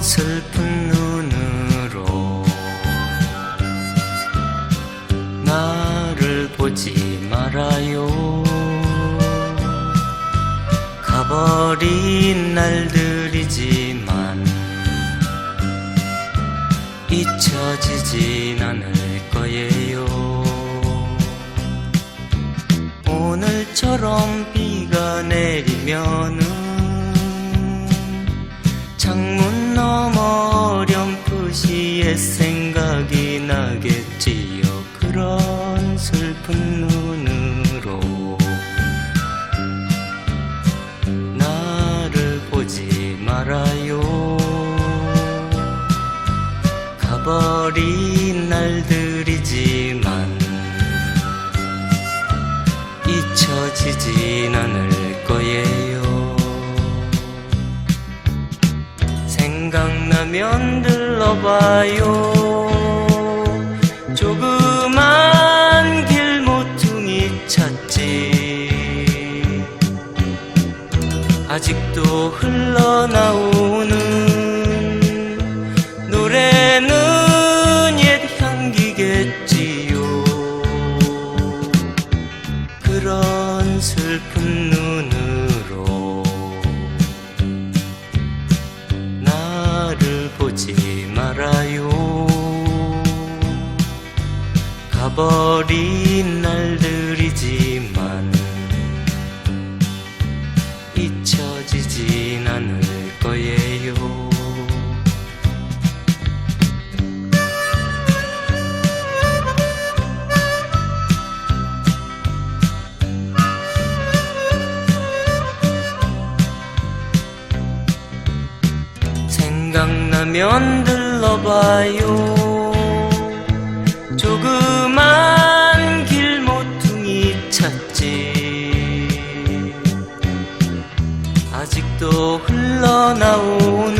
슬픈 눈으로 나를 보지 말아요. 가버린 날들이지만 잊혀지진 않을 거예요. 오늘처럼 비가 내리면은 생각이 나겠지요. 그런 슬픈 눈으로 나를 보지 말아요. 가버린 날들이지만 잊혀지진 않을 거예요 생각나면 들러봐요. 조그만 길 모퉁이 찾지. 아직도 흘러나오는 노래는 옛 향기겠지요. 그런 슬픈 눈 가버린 날들이지만 잊혀지진 않을 거예요 생각나면 들러봐요 아직도 흘러나오는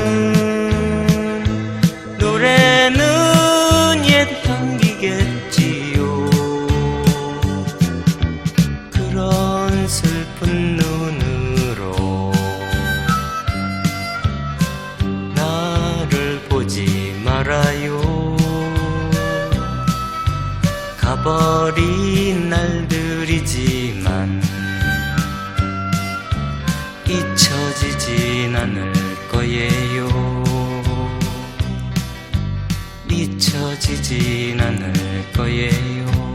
노래는 옛 향기겠지요. 그런 슬픈 눈으로 나를 보지 말아요. 가버린 날들이지만 잊혀지진 않을 거예요. 잊혀지진 않을 거예요